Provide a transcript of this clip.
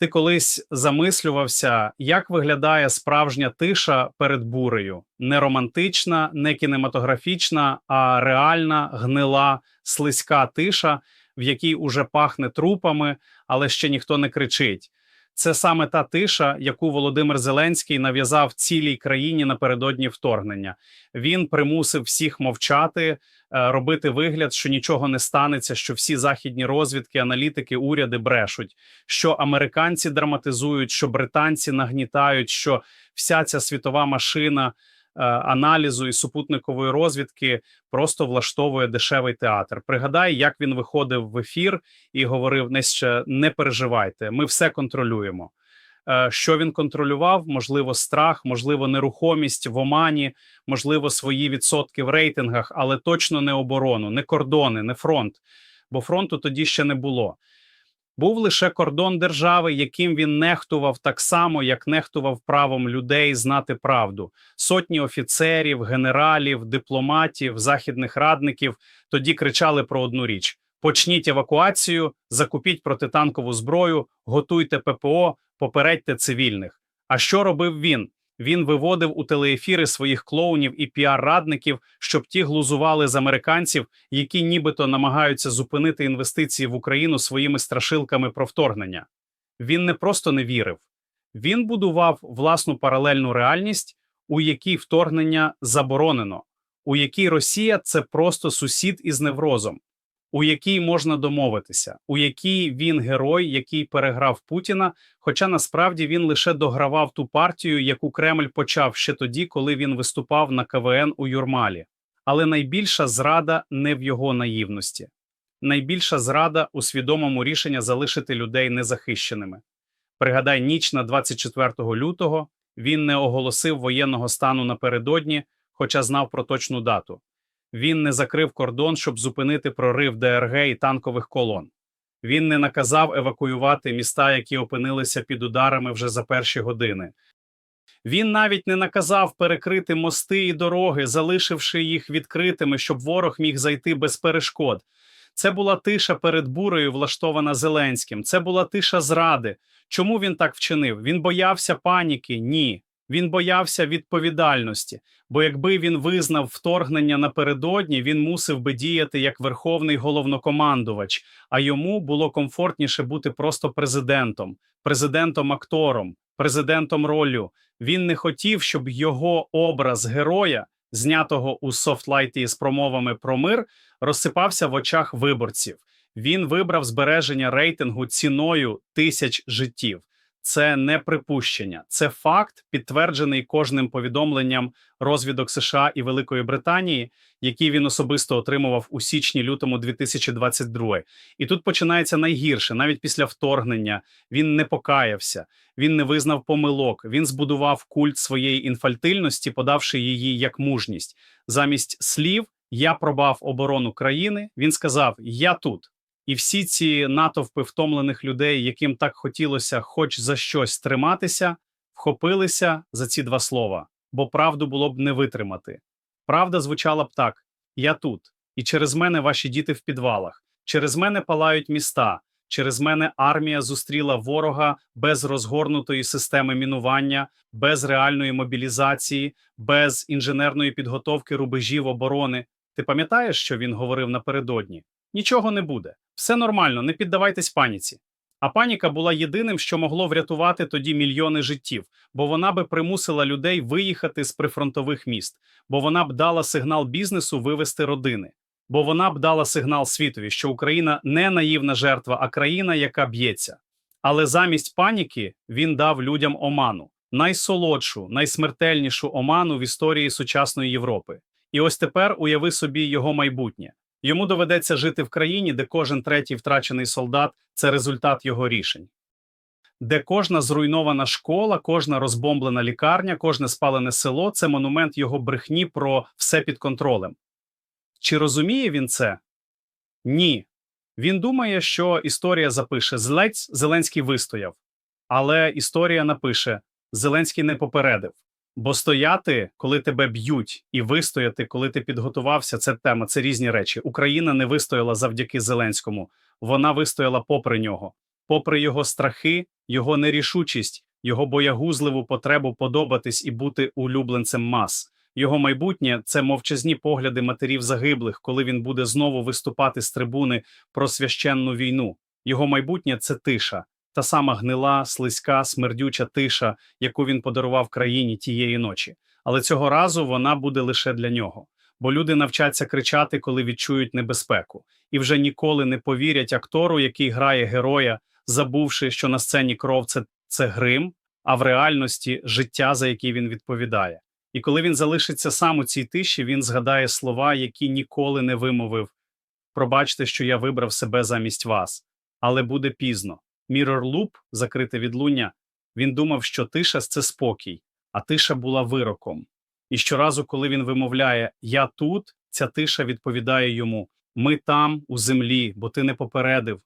Ти колись замислювався, як виглядає справжня тиша перед бурею? Не романтична, не кінематографічна, а реальна, гнила, слизька тиша, в якій уже пахне трупами, але ще ніхто не кричить. Це саме та тиша, яку Володимир Зеленський нав'язав цілій країні напередодні вторгнення. Він примусив всіх мовчати, е, робити вигляд, що нічого не станеться, що всі західні розвідки, аналітики, уряди брешуть, що американці драматизують, що британці нагнітають, що вся ця світова машина аналізу і супутникової розвідки просто влаштовує дешевий театр. Пригадай, як він виходив в ефір і говорив: не не переживайте, ми все контролюємо. Е, Що він контролював? Можливо, страх, можливо, нерухомість в Омані, можливо, свої відсотки в рейтингах, але точно не оборону, не кордони, не фронт. Бо фронту тоді ще не було. Був лише кордон держави, яким він нехтував так само, як нехтував правом людей знати правду. Сотні офіцерів, генералів, дипломатів, західних радників тоді кричали про одну річ: почніть евакуацію, закупіть протитанкову зброю, готуйте ППО, попередьте цивільних. А що робив він? Він виводив у телеефіри своїх клоунів і піар-радників, щоб ті глузували з американців, які нібито намагаються зупинити інвестиції в Україну своїми страшилками про вторгнення. Він не просто не вірив, він будував власну паралельну реальність, у якій вторгнення заборонено, у якій Росія це просто сусід із неврозом, у якій можна домовитися, у якій він герой, який переграв Путіна. Хоча насправді він лише догравав ту партію, яку Кремль почав ще тоді, коли він виступав на КВН у Юрмалі. Але найбільша зрада не в його наївності, найбільша зрада у свідомому рішенні залишити людей незахищеними. Пригадай, ніч на 24 лютого він не оголосив воєнного стану напередодні, хоча знав про точну дату. Він не закрив кордон, щоб зупинити прорив ДРГ і танкових колон. Він не наказав евакуювати міста, які опинилися під ударами вже за перші години. Він навіть не наказав перекрити мости і дороги, залишивши їх відкритими, щоб ворог міг зайти без перешкод. Це була тиша перед бурею, влаштована Зеленським. Це була тиша зради. Чому він так вчинив? Він боявся паніки? Ні. Він боявся відповідальності. Бо якби він визнав вторгнення напередодні, він мусив би діяти як верховний головнокомандувач, а йому було комфортніше бути просто президентом, президентом-актором, президентом роллю. Він не хотів, щоб його образ героя, знятого у софтлайті з промовами про мир, розсипався в очах виборців. Він вибрав збереження рейтингу ціною тисяч життів. Це не припущення, це факт, підтверджений кожним повідомленням розвідок США і Великої Британії, які він особисто отримував у січні-лютому 2022. І тут починається найгірше. Навіть після вторгнення він не покаявся, він не визнав помилок. Він збудував культ своєї інфальтильності, подавши її як мужність. Замість слів я пробав оборону країни. Він сказав: Я тут. І всі ці натовпи втомлених людей, яким так хотілося, хоч за щось триматися, вхопилися за ці два слова, бо правду було б не витримати. Правда звучала б так: я тут, і через мене ваші діти в підвалах, через мене палають міста, через мене армія зустріла ворога без розгорнутої системи мінування, без реальної мобілізації, без інженерної підготовки рубежів оборони. Ти пам'ятаєш, що він говорив напередодні? Нічого не буде. Все нормально, не піддавайтесь паніці. А паніка була єдиним, що могло врятувати тоді мільйони життів, бо вона би примусила людей виїхати з прифронтових міст, бо вона б дала сигнал бізнесу вивести родини, бо вона б дала сигнал світові, що Україна не наївна жертва, а країна, яка б'ється. Але замість паніки він дав людям оману, найсолодшу, найсмертельнішу оману в історії сучасної Європи. І ось тепер уяви собі його майбутнє. Йому доведеться жити в країні, де кожен третій втрачений солдат це результат його рішень, де кожна зруйнована школа, кожна розбомблена лікарня, кожне спалене село це монумент його брехні про все під контролем. Чи розуміє він це? Ні. Він думає, що історія запише Зелець Зеленський вистояв, але історія напише Зеленський не попередив. Бо стояти, коли тебе б'ють, і вистояти, коли ти підготувався, це тема, це різні речі. Україна не вистояла завдяки Зеленському. Вона вистояла попри нього, попри його страхи, його нерішучість, його боягузливу потребу подобатись і бути улюбленцем мас. Його майбутнє це мовчазні погляди матерів загиблих, коли він буде знову виступати з трибуни про священну війну. Його майбутнє це тиша, та сама гнила, слизька, смердюча тиша, яку він подарував країні тієї ночі. Але цього разу вона буде лише для нього. Бо люди навчаться кричати, коли відчують небезпеку, і вже ніколи не повірять актору, який грає героя, забувши, що на сцені кров це, це грим, а в реальності життя, за яке він відповідає. І коли він залишиться сам у цій тиші, він згадає слова, які ніколи не вимовив. Пробачте, що я вибрав себе замість вас, але буде пізно. Мірор Loop, закрите відлуння, він думав, що тиша це спокій, а тиша була вироком. І щоразу, коли він вимовляє Я тут, ця тиша відповідає йому: Ми там, у землі, бо ти не попередив,